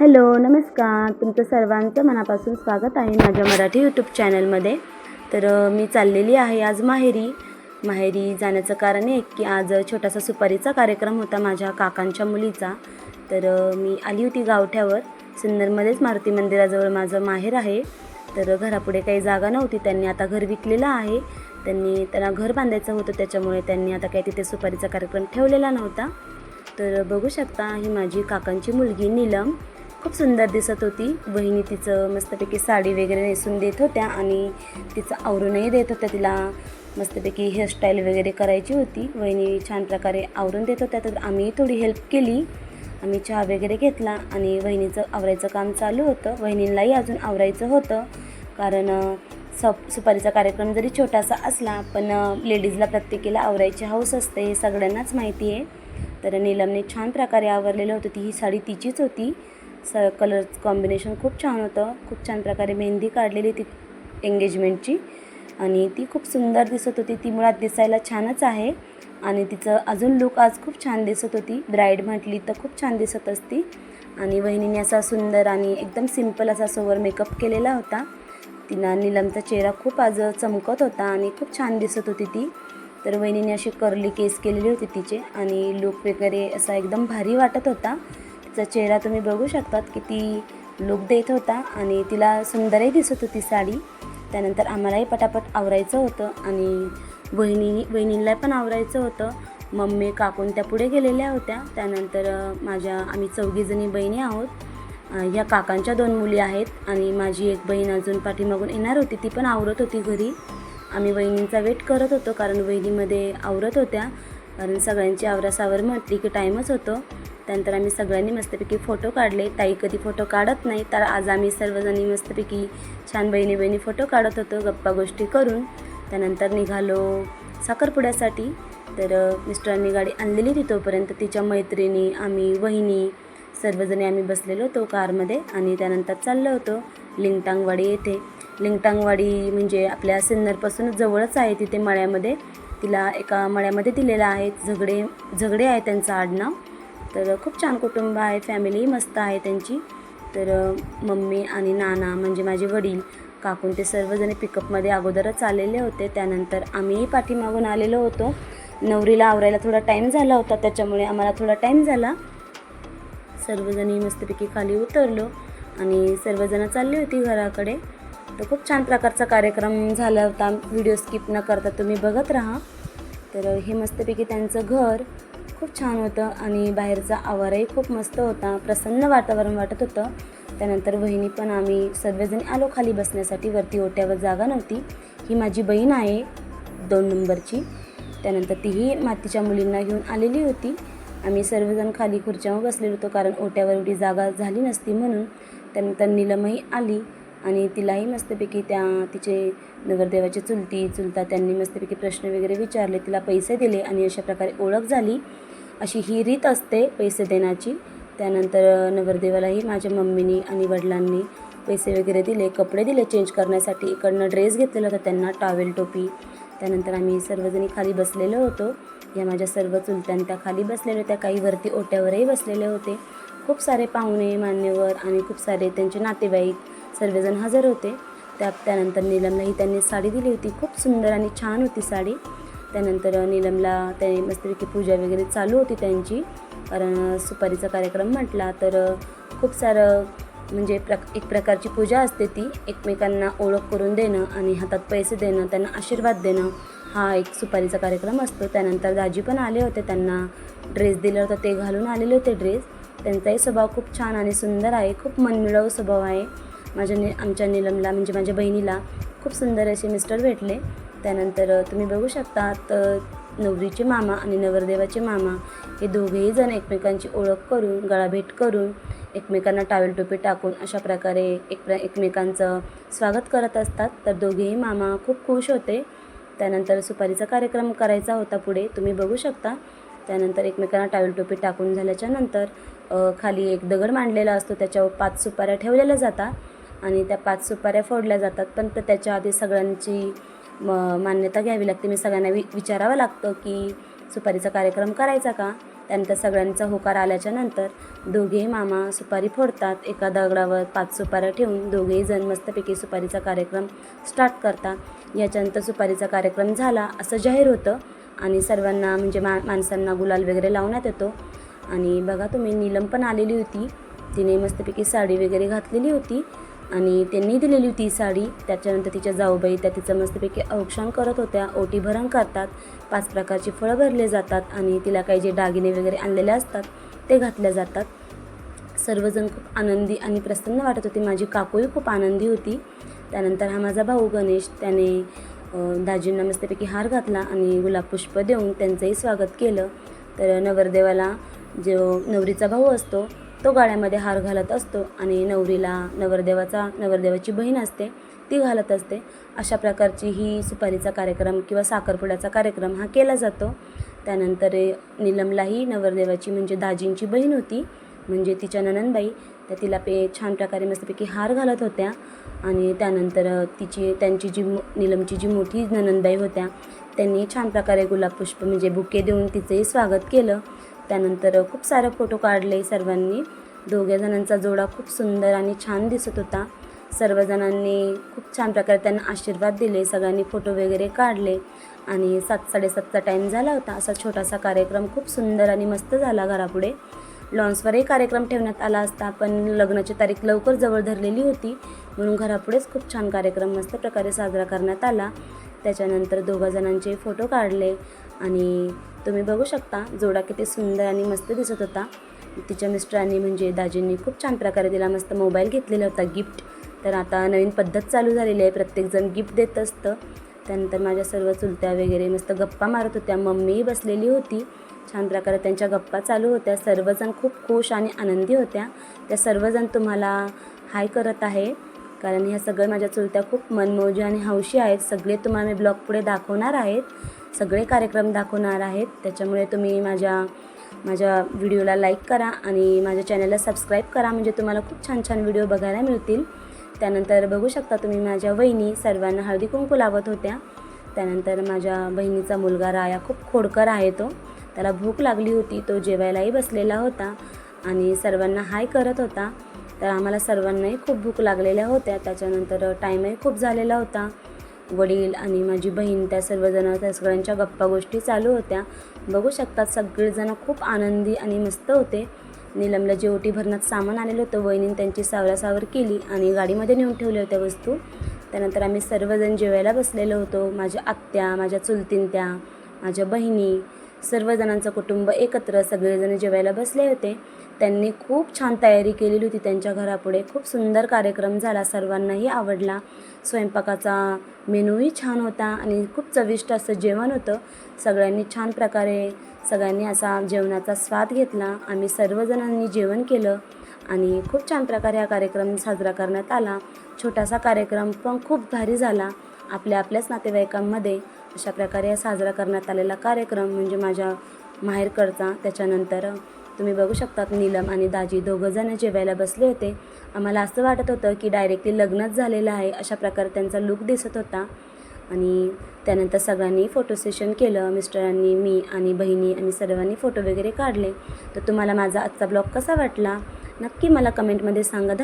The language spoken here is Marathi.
हॅलो नमस्कार. तुमचं सर्वांचं मनापासून स्वागत आहे माझ्या मराठी यूट्यूब चॅनलमध्ये तर मी चाललेली आहे आज माहेरी. माहेरी जाण्याचं कारण आहे की आज छोटासा सुपारीचा कार्यक्रम होता माझ्या काकांच्या मुलीचा. तर मी आली होती गावठ्यावर. सिन्नरमध्येच मारुती मंदिराजवळ माझं माहेर आहे. तर घरापुढे काही जागा नव्हती. त्यांनी आता घर विकलेलं आहे. त्यांनी त्यांना घर बांधायचं होतं. त्याच्यामुळे त्यांनी आता काही तिथे सुपारीचा कार्यक्रम ठेवलेला नव्हता. तर बघू शकता ही माझी काकांची मुलगी नीलम. खूप सुंदर दिसत होती. वहिनी तिचं मस्तपैकी साडी वगैरे नेसून देत होत्या आणि तिचं आवरूनही देत होत्या. तिला मस्तपैकी हेअरस्टाईल वगैरे करायची होती. वहिनी छान प्रकारे आवरून देत होत्या. तर आम्ही थोडी हेल्प केली. आम्ही चहा वगैरे घेतला आणि वहिनीचं आवरायचं काम चालू होतं. वहिनींनाही अजून आवरायचं होतं. कारण सप सुपारीचा कार्यक्रम जरी छोटासा असला पण लेडीजला प्रत्येकीला आवरायची हौस असते हे सगळ्यांनाच माहिती आहे. तर नीलमने छान प्रकारे आवरलेलं होतं. ती ही साडी तिचीच होती. स कलर कॉम्बिनेशन खूप छान होतं. खूप छान प्रकारे मेहंदी काढलेली ती एंगेजमेंटची आणि ती खूप सुंदर दिसत होती. ती मुळात दिसायला छानच आहे. आणि तिचं अजून लुक आज खूप छान दिसत होती. ब्राईड म्हटली तर खूप छान दिसत असती. आणि वहिनीने असा सुंदर आणि एकदम सिंपल असा सोवर मेकअप केलेला होता. तिला नीलमचा चेहरा खूप आज चमकत होता आणि खूप छान दिसत होती ती. तर वहिनीने अशी कर्ली केस केलेली होती तिचे. आणि लुक वगैरे असा एकदम भारी वाटत होता. तिचा चेहरा तुम्ही बघू शकतात किती लुक देत होता आणि तिला सुंदरही दिसत होती साडी. त्यानंतर आम्हालाही पटापट आवरायचं होतं आणि बहिणी बहिणींना पण आवरायचं होतं. मम्मी काकून त्या पुढे गेलेल्या होत्या. त्यानंतर माझ्या आम्ही चौघीजणी बहिणी आहोत. ह्या काकांच्या दोन मुली आहेत आणि माझी एक बहीण अजून पाठीमागून येणार होती. ती पण आवरत होती घरी. आम्ही वहिनींचा वेट करत होतो कारण वहिनीमध्ये आवरत होत्या. कारण सगळ्यांची आवरासावर म्हटली की टाईमच होतो. त्यानंतर आम्ही सगळ्यांनी मस्तपैकी फोटो काढले. ताई कधी फोटो काढत नाही तर आज आम्ही सर्वजणी मस्तपैकी छान बहिणी बहिणी फोटो काढत होतो गप्पा गोष्टी करून. त्यानंतर निघालो साखरपुड्यासाठी. तर मिस्टरांनी गाडी आणलेली होती तोपर्यंत तिच्या मैत्रिणी आम्ही वहिनी सर्वजणी आम्ही बसलेलो होतो कारमध्ये आणि त्यानंतर चाललो होतो लिंगटांगवाडी येथे. लिंगटांगवाडी म्हणजे आपल्या सिन्नरपासूनच जवळच आहे तिथे मळ्यामध्ये. तिला एका मळ्यामध्ये दिलेलं आहे. झगडे झगडे आहे त्यांचं आडनाव. तर खूप छान कुटुंब आहे फॅमिली मस्त आहे त्यांची. तर मम्मी आणि नाना म्हणजे माझे वडील काकून ते सर्वजण पिकअपमध्ये अगोदरच आलेले होते. त्यानंतर आम्हीही पाठीमागून आलेलो होतो. नवरीला आवरायला थोडा टाईम झाला होता त्याच्यामुळे आम्हाला थोडा टाईम झाला. सर्वजणी मस्तपैकी खाली उतरलो आणि सर्वजणं चालली होती घराकडे. तर खूप छान प्रकारचा कार्यक्रम झाला होता. व्हिडिओ स्किप न करता तुम्ही बघत राहा. तर हे मस्तपैकी त्यांचं घर खूप छान होतं आणि बाहेरचा आवारही खूप मस्त होता. प्रसन्न वातावरण वाटत होतं. त्यानंतर वहिनी पण आम्ही सर्वजणी आलो खाली बसण्यासाठी. वरती ओट्यावर जागा नव्हती. ही माझी बहीण आहे दोन नंबरची. त्यानंतर तीही मातीच्या मुलींना घेऊन आलेली होती. आम्ही सर्वजण खाली खुर्च्यावर बसलेलो होतो कारण ओट्यावर एवढी जागा झाली नसती म्हणून. त्यानंतर नीलमही आली आणि तिलाही मस्तपैकी त्या तिचे नगरदेवाचे चुलती चुलता त्यांनी मस्तपैकी प्रश्न वगैरे विचारले. तिला पैसे दिले आणि अशा प्रकारे ओळख झाली. अशी ही रीत असते पैसे देण्याची. त्यानंतर नवरदेवालाही माझ्या मम्मीनी आणि वडिलांनी पैसे वगैरे दिले कपडे दिले चेंज करण्यासाठी. इकडनं ड्रेस घेतलेला होता त्यांना टॉवेल टोपी. त्यानंतर आम्ही सर्वजणी खाली बसलेलो होतो. या माझ्या सर्व चुलत्यां त्या खाली बसलेल्या होत्या. काही वरती ओट्यावरही बसलेले होते. खूप सारे पाहुणे मान्यवर आणि खूप सारे त्यांचे नातेवाईक सर्वजण हजर होते. त्या त्यानंतर नीलमलाही त्यांनी साडी दिली होती. खूप सुंदर आणि छान होती साडी. त्यानंतर नीलमला ते मस्तपैकी पूजा वगैरे चालू होती त्यांची. कारण सुपारीचा कार्यक्रम म्हटला तर खूप सारं म्हणजे प्रक एक प्रकारची पूजा असते ती. एकमेकांना ओळख करून देणं आणि हातात पैसे देणं त्यांना आशीर्वाद देणं हा एक सुपारीचा कार्यक्रम असतो. त्यानंतर दाजी पण आले होते त्यांना ड्रेस दिला होता ते घालून आलेले होते ड्रेस. त्यांचाही स्वभाव खूप छान आणि सुंदर आहे खूप मनमिळावू स्वभाव आहे. माझ्या नि आमच्या निलमला म्हणजे माझ्या बहिणीला खूप सुंदर असे मिस्टर भेटले. त्यानंतर तुम्ही बघू शकता तर नवरीचे मामा आणि नवरदेवाचे मामा हे दोघेही जण एकमेकांची ओळख करून गळाभेट करून एकमेकांना टावेल टोपी टाकून अशा प्रकारे एक प्र एकमेकांचं स्वागत करत असतात. तर दोघेही मामा खूप खुश होते. त्यानंतर सुपारीचा कार्यक्रम करायचा होता पुढे तुम्ही बघू शकता. त्यानंतर एकमेकांना टावेल टोपी टाकून झाल्याच्यानंतर खाली एक दगड मांडलेला असतो त्याच्यावर पाच सुपाऱ्या ठेवलेल्या जातात आणि त्या पाच सुपाऱ्या फोडल्या जातात. पण तर त्याच्या आधी सगळ्यांची म मान्यता घ्यावी लागते. मी सगळ्यांना वि विचारावं लागतं की सुपारीचा कार्यक्रम करायचा का? त्यानंतर सगळ्यांचा होकार आल्याच्यानंतर दोघेही मामा सुपारी फोडतात. एका दगडावर पाच सुपाऱ्या ठेवून दोघेही जण मस्तपैकी सुपारीचा कार्यक्रम स्टार्ट करतात. याच्यानंतर सुपारीचा कार्यक्रम झाला असं जाहीर होतं आणि सर्वांना म्हणजे मा माणसांना गुलाल वगैरे लावण्यात येतो. आणि बघा तुम्ही नीलम पण आलेली होती. तिने मस्तपैकी साडी वगैरे घातलेली होती. आणि त्यांनी दिलेली होती साडी त्याच्यानंतर तिच्या जाऊबाई त्या तिचं मस्तपैकी औक्षण करत होत्या. ओटी भरण करतात पाच प्रकारची फळं भरले जातात आणि तिला काही जे दागिने वगैरे आणलेले असतात ते घातल्या जातात. सर्वजण खूप आनंदी आणि प्रसन्न वाटत होते. माझी काकूही खूप आनंदी होती. त्यानंतर हा माझा भाऊ गणेश त्याने दाजींना मस्तपैकी हार घातला आणि गुलाब पुष्प देऊन त्यांचंही स्वागत केलं. तर नवरदेवाला जो नवरीचा भाऊ असतो तो गाळ्यामध्ये हार घालत असतो आणि नवरीला नवरदेवाचा नवरदेवाची बहीण असते ती घालत असते. अशा प्रकारची ही सुपारीचा कार्यक्रम किंवा साखरपुड्याचा कार्यक्रम हा केला जातो. त्यानंतर निलमलाही नवरदेवाची म्हणजे दाजींची बहीण होती म्हणजे तिच्या ननंदबाई त्या तिला पे छान प्रकारे मस्तपैकी हार घालत होत्या आणि त्यानंतर तिची त्यांची जी निलमची जी मोठी ननंदबाई होत्या त्यांनी छान प्रकारे गुलाब पुष्प म्हणजे बुके देऊन तिचंही स्वागत केलं. त्यानंतर खूप सारे फोटो काढले सर्वांनी. दोघ्या जणांचा जोडा खूप सुंदर आणि छान दिसत होता. सर्वजणांनी खूप छान प्रकारे त्यांना आशीर्वाद दिले सगळ्यांनी फोटो वगैरे काढले आणि सात साडेसातचा टाईम झाला होता. असा छोटासा कार्यक्रम खूप सुंदर आणि मस्त झाला घरापुढे. लॉन्सवरही कार्यक्रम ठेवण्यात आला असता पण लग्नाची तारीख लवकर जवळ धरलेली होती म्हणून घरापुढेच खूप छान कार्यक्रम मस्त प्रकारे साजरा करण्यात आला. त्याच्यानंतर दोघा जणांचे फोटो काढले आणि तुम्ही बघू शकता जोडा किती सुंदर आणि मस्त दिसत होता. तिच्या मिस्टरांनी म्हणजे दाजींनी खूप छान प्रकारे तिला मस्त मोबाईल घेतलेला होता गिफ्ट. तर आता नवीन पद्धत चालू झालेली आहे प्रत्येकजण गिफ्ट देत असतं. त्यानंतर माझ्या सर्व चुलत्या वगैरे मस्त गप्पा मारत होत्या. मम्मीही बसलेली होती. छान प्रकारे त्यांच्या गप्पा चालू होत्या. सर्वजण खूप खुश आणि आनंदी होत्या. त्या सर्वजण तुम्हाला हाय करत आहे. कारण ह्या सगळ्या माझ्या चुलत्या खूप मनमोजी आणि हौशी आहेत. सगळे तुम्हाला मी ब्लॉग पुढे दाखवणार आहेत. सगळे कार्यक्रम दाखवणार आहेत. त्याच्यामुळे तुम्ही माझ्या माझ्या व्हिडिओला लाईक करा आणि माझ्या चॅनलला सबस्क्राईब करा. म्हणजे तुम्हाला खूप छान छान व्हिडिओ बघायला मिळतील. त्यानंतर बघू शकता तुम्ही माझ्या वहिनी सर्वांना हळदी कुंकू लावत होत्या. त्यानंतर माझ्या बहिणीचा मुलगा राया खूप खोडकर आहे तो. त्याला भूक लागली होती. तो जेवायलाही बसलेला होता आणि सर्वांना हाय करत होता. तर आम्हाला सर्वांनाही खूप भूक लागलेल्या होत्या. त्याच्यानंतर टाईमही खूप झालेला होता. वडील आणि माझी बहीण त्या सर्वजण त्या सगळ्यांच्या गप्पा गोष्टी चालू होत्या. बघू शकतात सगळेजण खूप आनंदी आणि मस्त होते. निलमला जेवटी भरण्यात सामान आलेलं होतं. वहिनीने त्यांची सावरासावर केली आणि गाडीमध्ये नेऊन ठेवल्या होत्या वस्तू. त्यानंतर आम्ही सर्वजण जेवायला बसलेलो होतो. माझ्या आत्या माझ्या चुलतींत्या माझ्या बहिणी सर्वजणांचं कुटुंब एकत्र सगळेजण जेवायला बसले होते. त्यांनी खूप छान तयारी केलेली होती त्यांच्या घरापुढे. खूप सुंदर कार्यक्रम झाला सर्वांनाही आवडला. स्वयंपाकाचा मेनूही छान होता आणि खूप चविष्ट असं जेवण होतं. सगळ्यांनी छान प्रकारे सगळ्यांनी असा जेवणाचा स्वाद घेतला. आम्ही सर्वजणांनी जेवण केलं आणि खूप छान प्रकारे हा कार्यक्रम साजरा करण्यात आला. छोटासा कार्यक्रम पण खूप भारी झाला. आपल्या आपल्याच नातेवाईकांमध्ये अशा प्रकारे साजरा करण्यात आलेला कार्यक्रम म्हणजे माझ्या माहेरकडचा. त्याच्यानंतर तुम्ही बघू शकतात नीलम आणि दाजी दोघंजणं जेवायला बसले होते. आम्हाला असं वाटत होतं की डायरेक्टली लग्नच झालेलं आहे अशा प्रकारे त्यांचा लुक दिसत होता. आणि त्यानंतर सगळ्यांनी फोटो सेशन केलं. मिस्टरांनी मी आणि बहिणी आणि सर्वांनी फोटो वगैरे काढले. तर तुम्हाला माझा आजचा ब्लॉग कसा वाटला? नक्की मला कमेंटमध्ये सांगा.